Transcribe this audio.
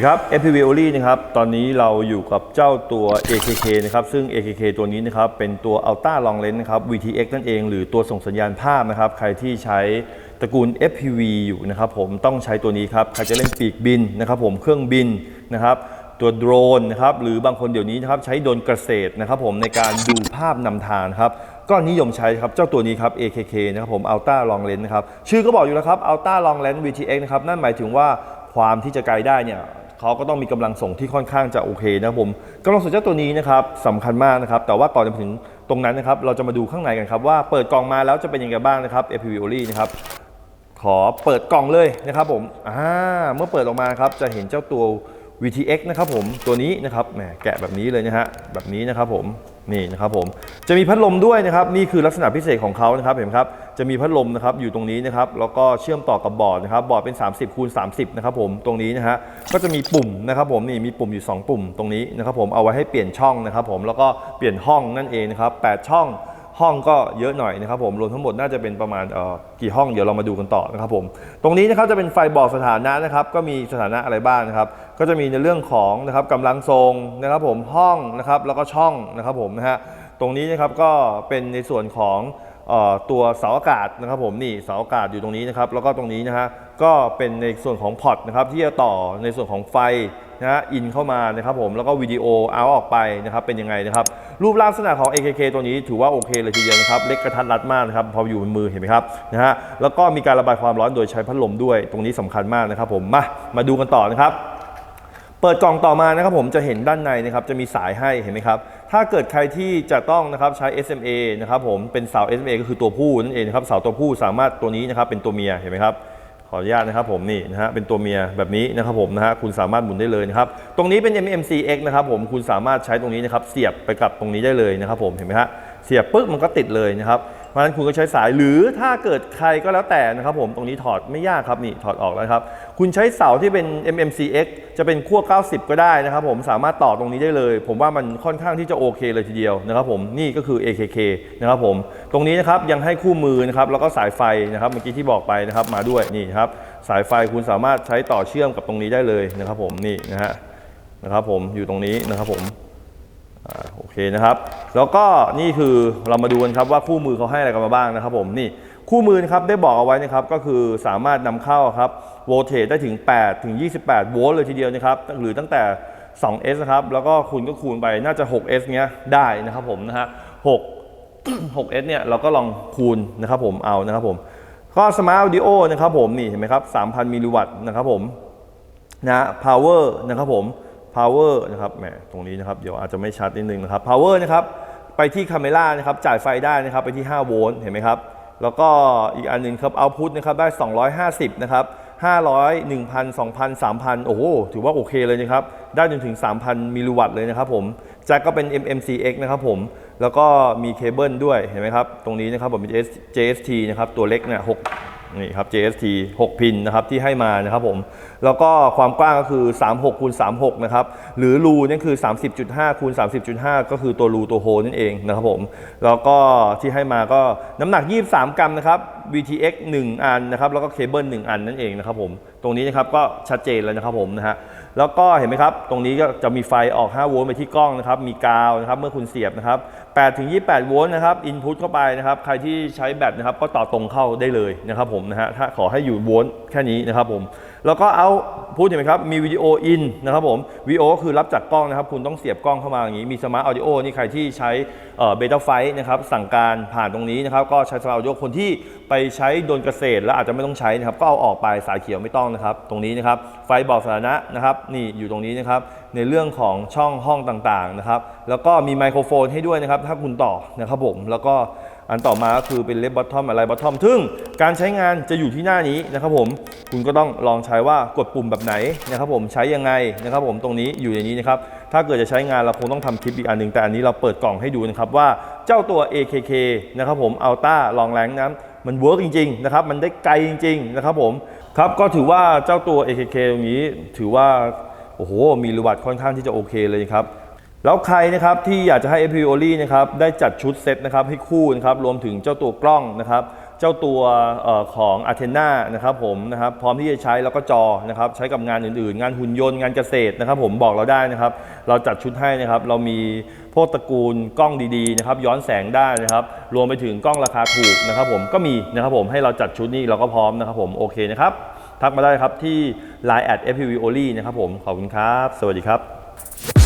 ดีครับ FPV o l y นะครับ ตอนนี้เราอยู่กับเจ้าตัว AKK นะครับ ซึ่ง AKK ตัวนี้นะครับ เป็นตัว Ultra Long Lens นะครับ VTX นั่นเอง หรือตัวส่งสัญญาณภาพนะครับ ใครที่ใช้ตระกูล FPV อยู่นะครับผม ต้องใช้ตัวนี้ครับ ใครจะเล่นปีกบินนะครับผม เครื่องบินนะครับ ตัวโดรนนะครับ หรือบางคนเดี๋ยวนี้นะครับใช้โดรนเกษตรนะครับผมในการดูภาพนำทางครับก็นิยมใช้ครับเจ้าตัวนี้ครับ AKK นะครับผม Ultra Long Lens นะครับ ชื่อก็บอกอยู่แล้วครับ Ultra Long Lens VTX นะครับ นั่นหมายถึงว่าความที่จะไกลได้เนี่ย เขาก็ต้องมีกำลังส่งที่ค่อนข้างจะโอเคนะครับผมกำลังส่งเจ้าตัวนี้นะครับสำคัญมากนะครับ แต่ว่าก่อนจะถึงตรงนั้นนะครับ เราจะมาดูข้างในกันครับว่าเปิดกล่องมาแล้วจะเป็นยังไงบ้างนะครับ FPV o l y นะครับขอเปิดกล่องเลยนะครับผมอ่าเมื่อเปิดออกมาครับจะเห็นเจ้าตัว VTX นะครับผมตัวนี้นะครับแหมแกะแบบนี้เลยนะฮะแบบนี้นะครับผมนี่นะครับผมจะมีพัดลมด้วยนะครับนี่คือลักษณะพิเศษของเขานะครับเห็นครับจะมีพัดลมนะครับอยู่ตรงนี้นะครับแล้วก็เชื่อมต่อกับบอร์ดนะครับบอร์ดเป็น 30คูณ30นะครับผมตรงนี้นะฮะก็จะมีปุ่มนะครับผมนี่มีปุ่มอยู่ 2 ปุ่มตรงนี้นะครับผมเอาไว้ให้เปลี่ยนช่องนะครับผมแล้วก็เปลี่ยนห้องนั่นเองนะครับ8ช่อง ห้องก็เยอะหน่อยนะครับผมรวมทั้งหมดน่าจะเป็นประมาณเอ่อกี่ห้องเดี๋ยวเรามาดูกันต่อนะครับผมตรงนี้นะครับจะเป็นไฟบอกสถานะนะครับก็มีสถานะอะไรบ้างนะครับก็จะมีในเรื่องของนะครับกำลังทรงนะครับผมห้องนะครับแล้วก็ช่องนะครับผมนะฮะตรงนี้นะครับก็เป็นในส่วนของเอ่อตัวเสาอากาศนะครับผมนี่เสาอากาศอยู่ตรงนี้นะครับแล้วก็ตรงนี้นะฮะก็เป็นในส่วนของพอร์ตนะครับที่จะต่อในส่วนของไฟนะฮะอินเข้ามานะครับผมแล้วก็วิดีโอเอาออกไปนะครับเป็นยังไงนะครับ รูปร่างลักษณะของ AKK ตัวนี้ถือว่าโอเคเลยทีเดียวนะครับ เล็กกระทัดรัดมากนะครับ พออยู่บนมือเห็นไหมครับนะฮะแล้วก็มีการระบายความร้อนโดยใช้พัดลมด้วย ตรงนี้สำคัญมากนะครับผมมามาดูกันต่อนะครับเปิดกล่องต่อมานะครับผมจะเห็นด้านในนะครับจะมีสายให้เห็นไหมครับ ถ้าเกิดใครที่จะต้องนะครับใช้ SMA นะครับผมเป็นเสา SMA ก็คือตัวผู้นั่นเองนะครับเสาตัวผู้สามารถตัวนี้นะครับเป็นตัวเมียเห็นไหมครับ ขออนุญาตนะครับผมนี่นะฮะเป็นตัวเมียแบบนี้นะครับผมนะฮะคุณสามารถหมุนได้เลยนะครับตรงนี้เป็น MMCX นะครับผมคุณสามารถใช้ตรงนี้นะครับเสียบไปกับตรงนี้ได้เลยนะครับผมเห็นไหมฮะ เสียบปึ๊บมันก็ติดเลยนะครับเพราะฉะนั้นคุณก็ใช้สายหรือถ้าเกิดใครก็แล้วแต่นะครับผมตรงนี้ถอดไม่ยากครับนี่ถอดออกแล้วครับ คุณใช้เสาที่เป็น MMCX จะเป็นขั้ว 90 ก็ได้นะครับผมสามารถต่อตรงนี้ได้เลย ผมว่ามันค่อนข้างที่จะโอเคเลยทีเดียวนะครับผมนี่ก็คือ AKK นะครับผมตรงนี้นะครับยังให้คู่มือนะครับแล้วก็สายไฟนะครับเมื่อกี้ที่บอกไปนะครับมาด้วยนี่ครับสายไฟคุณสามารถใช้ต่อเชื่อมกับตรงนี้ได้เลยนะครับผมนี่นะฮะนะครับผมอยู่ตรงนี้นะครับผม โอเคนะครับ แล้วก็นี่คือเรามาดูกันครับว่าคู่มือเขาให้อะไรกันมาบ้างนะครับผมนี่คู่มือนะครับได้บอกเอาไว้นะครับก็คือสามารถนำเข้าครับโวลเทจได้ถึง 8 ถึง 28 โวลต์เลยทีเดียวนะครับหรือตั้งแต่ 2S นะครับแล้วก็คุณก็คูณไปน่าจะ 6S เงี้ยได้นะครับผมนะฮะ6 6S เนี่ยเราก็ลองคูณนะครับผมเอานะครับผมก็สมาร์ท Audio นะครับผมนี่เห็นไหมครับ3,000มิลลิวัตต์นะครับผมนะ power นะครับผม power นะครับแหมตรงนี้นะครับเดี๋ยวอาจจะไม่ชัดนิดนึงนะครับ power นะครับไปที่คาเมล่านะครับจ่ายไฟได้นะครับไปที่ 5 โวลต์เห็นไหมครับ แล้วก็อีกอันหนึ่งครับ output นะครับได้ 250 นะครับ 500 1,000 2,000 3,000 โอ้โหถือว่าโอเคเลยนะครับ ได้จนถึง 3,000 มิลลิวัตต์เลยนะครับผมแจ็คก็เป็น MMCX นะครับผม แล้วก็มีเคเบิลด้วยเห็นไหมครับ ตรงนี้นะครับผมมี JST นะครับ ตัวเล็กเนี่ย6 นี่ครับ JST 6 พินนะครับที่ให้มานะครับผม แล้วก็ความกว้างก็คือ 36คูณ36 นะครับ หรือรูนี่คือ 30.5คูณ30.5 ก็คือตัวรูตัวโฮนั่นเองนะครับผม แล้วก็ที่ให้มาก็น้ำหนัก 23 กรัมนะครับ VTX 1 อันนะครับ แล้วก็เคเบิล1อันนั่นเองนะครับผม ตรงนี้นะครับก็ชัดเจนแล้วนะครับผมนะฮะ แล้วก็เห็นไหมครับ ตรงนี้ก็จะมีไฟออก 5 โวลต์ไปที่กล้องนะครับ มีกาวนะครับ เมื่อคุณเสียบนะครับ8ถึง28 โวลต์นะครับ อินพุตเข้าไปนะครับ ใครที่ใช้แบตนะครับ ก็ต่อตรงเข้าได้เลยนะครับผมนะฮะ ถ้าขอให้อยู่โวลต์แค่นี้นะครับผม แล้วก็เอาพูดเห็นไหมครับ มีวิดีโออินนะครับผมวิดีโอก็คือรับจากกล้องนะครับ คุณต้องเสียบกล้องเข้ามาอย่างนี้ มีสมาร์ทออดิโอนี่ใครที่ใช้เบต้าไฟนะครับ สั่งการผ่านตรงนี้นะครับ ก็ใช้สมาร์ทออดิโอคนที่ไปใช้โดนเกษตร แล้วอาจจะไม่ต้องใช้นะครับ ก็เอาออกไปสายเขียวไม่ต้องนะครับ ตรงนี้นะครับ ไฟบอกสถานะนะครับ นี่อยู่ตรงนี้นะครับ ในเรื่องของช่องห้องต่างๆนะครับ แล้วก็มีไมโครโฟนให้ด้วยนะครับ ถ้าคุณต่อนะครับผม แล้วก็ อันต่อมาก็คือเป็นเล b บ t ทอมอะไรบ o ททอมซึ่งการใช้งานจะอยู่ที่หน้านี้นะครับผมคุณก็ต้องลองใช้ว่ากดปุ่มแบบไหนนะครับผมใช้ยังไงนะครับผมตรงนี้อยู่ในนี้นะครับถ้าเกิดจะใช้งานเราคงต้องทำคลิปอีกอันหนึ่งแต่อันนี้เราเปิดกล่องให้ดูนะครับว่าเจ้าตัว AKK นะครับผมอัลต้าลองแรงนั้นมันเวิร์กจริงๆนะครับมันได้ไกลจริงๆนะครับผมครับก็ถือว่าเจ้าตัว AKK ตรงนี้ถือว่าโอ้โหมีรูวัตค่อนข้างที่จะโอเคเลยครับ แล้วใครนะครับที่อยากจะให้ f p o l y นะครับได้จัดชุดเซตนะครับให้คู่นะครับรวมถึงเจ้าตัวกล้องนะครับเจ้าตัวออของ a t h e n a นะครับผมนะครับพร้อมที่จะใช้แล้วก็จอนะครับใช้กับงานอื่นๆ งานหุ่นยนต์งานเกษตรนะครับผมบอกเราได้นะครับ เราจัดชุดให้นะครับเรามีพวกตระกูลกล้องดีๆนะครับย้อนแสงได้นะครับรวมไปถึงกล้องราคาถูกนะครับผมก็มีนะครับผมให้เราจัดชุดนี้เราก็พร้อมนะครับผมโอเคนะครับทักมาได้ครับที่ Line at FPV o l y นะครับผมขอบคุณครับ สวัสดีครับ